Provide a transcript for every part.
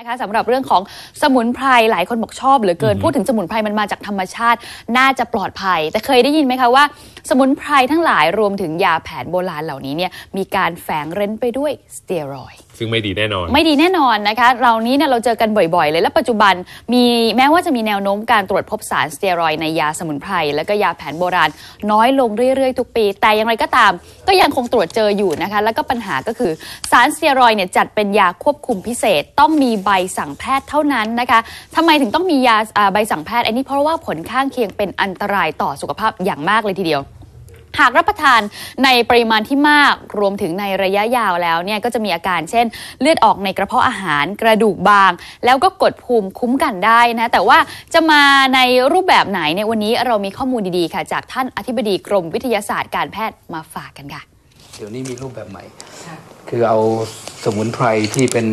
นะคะสำหรับเรื่องของสมุนไพรหลายคนบอกชอบเหลือเกิน พูดถึงสมุนไพรมันมาจากธรรมชาติน่าจะปลอดภัย แต่เคยได้ยินไหมคะว่าสมุนไพรทั้งหลายรวมถึงยาแผนโบราณเหล่านี้เนี่ยมีการแฝงเร้นไปด้วยสเตียรอยด์ซึ่งไม่ดีแน่นอน ไม่ดีแน่นอนนะคะเรานี้เนี่ยเราเจอกันบ่อยๆ เลยและปัจจุบันมีแม้ว่าจะมีแนวโน้มการตรวจพบสารสเตียรอยด์ในยาสมุนไพรและก็ยาแผนโบราณน้อยลงเรื่อยๆ ทุกปี แต่อย่างไรก็ตาม ก็ยังคงตรวจเจออยู่นะคะแล้วก็ปัญหาก็คือสารสเตียรอยด์เนี่ยจัดเป็นยาควบคุมพิเศษต้องมีใบสั่งแพทย์เท่านั้นนะคะทำไมถึงต้องมียาอ่าใบสั่งแพทย์ อันนี้เพราะว่าผลข้างเคียงเป็นอันตรายต่อสุขภาพอย่างมากเลยทีเดียว หากรับประทานในปริมาณที่มากรวมถึงในระยะยาวแล้วเนี่ยก็จะมีอาการเช่น เลือดออกในกระเพาะอาหารกระดูกบาง แล้วก็กดภูมิคุ้มกันได้นะ แต่ว่าจะมาในรูปแบบไหนเนี่ยวันนี้เรามีข้อมูลดีๆค่ะ จากท่านอธิบดีกรมวิทยาศาสตร์การแพทย์มาฝากกันค่ะ เดี๋ยวนี้มีรูปแบบใหม่ คือเอาสมุนไพรที่เป็น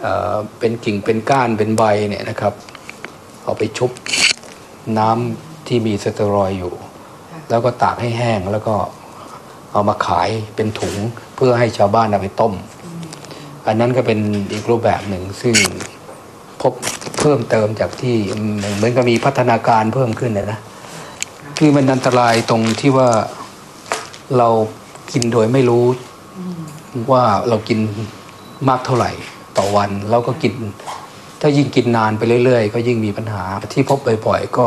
เอ่อเป็นกิ่งเป็นก้านเป็นใบเนี่ยนะครับ เอาไปชุบน้ำที่มีสเตียรอยด์อยู่ แล้วก็ตากให้แห้งแล้วก็เอามาขายเป็นถุงเพื่อให้ชาวบ้านเอาไปต้ม อันนั้นก็เป็นอีกรูปแบบหนึ่งซึ่งพบเพิ่มเติมจากที่เหมือนกับมีพัฒนาการเพิ่มขึ้นนะนะคือมันอันตรายตรงที่ว่าเรากินโดยไม่รู้ว่าเรากินมากเท่าไหร่ต่อวันแล้วก็กิน ถ้ายิ่งกินนานไปเรื่อยๆ ก็ยิ่งมีปัญหาที่พบบ่อยๆก็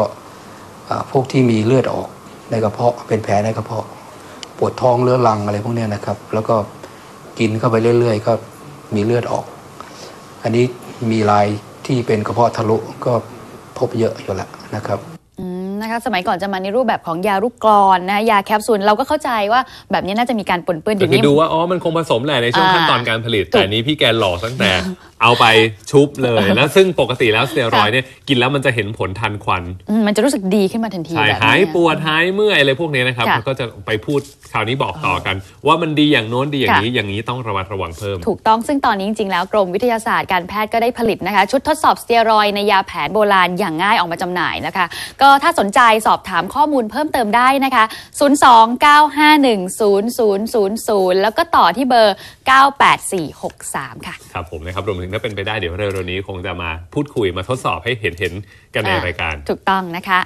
พวกที่มีเลือดออก ในกระเพาะเป็นแผลในกระเพาะ ปวดท้องเรื้อรังอะไรพวกนี้นะครับ แล้วก็กินเข้าไปเรื่อย ๆ ก็มีเลือดออก อันนี้มีรายที่เป็นกระเพาะทะลุก็พบเยอะอยู่แล้วนะครับ นะคะสมัยก่อนจะมาในรูปแบบของยาลูกกรอนนะยาแคปซูลเราก็เข้าใจว่าแบบนี้น่าจะมีการปนเปื้อนก็เดี๋ยวคือนี้ดูว่าอ๋อมันคงผสมแหละในช่วงอ่าขั้นตอนการผลิตถูกแต่อันนี้พี่แกหลอกตั้งแต่เอาไปชุบเลย แล้วซึ่งปกติแล้วสเตียรอยด์เนี่ยกินแล้วมันจะเห็นผลทันควันอืมมันจะรู้สึกดีขึ้นมาทันทีใช่แบบนี้หายปวดหายเมื่อยอะไรพวกนี้นะครับค่ะมันก็จะไปพูดคราวนี้บอกต่อกัน ว่ามันดีอย่างโน้นดีอย่างนี้ค่ะอย่างนี้ต้องระมัดระวังเพิ่ม ถูกต้องซึ่งตอนนี้จริงๆแล้วกรมวิทยาศาสตร์การแพทย์ก็ได้ผลิตนะคะ ชุดทดสอบสเตียรอยด์ในยาแผนโบราณอย่างง่ายออกมาจำหน่ายนะคะ ก็ถ้าสนใจสอบถามข้อมูลเพิ่มเติมได้นะคะ 029510000 แล้วก็ต่อที่เบอร์ 98463 ค่ะ ครับผมนะครับรวมถึงถ้าเป็นไปได้เดี๋ยวเร็วๆนี้คงจะมาพูดคุยมาทดสอบให้เห็นเห็นๆกันในอ่ารรายการ ถูกต้องนะคะ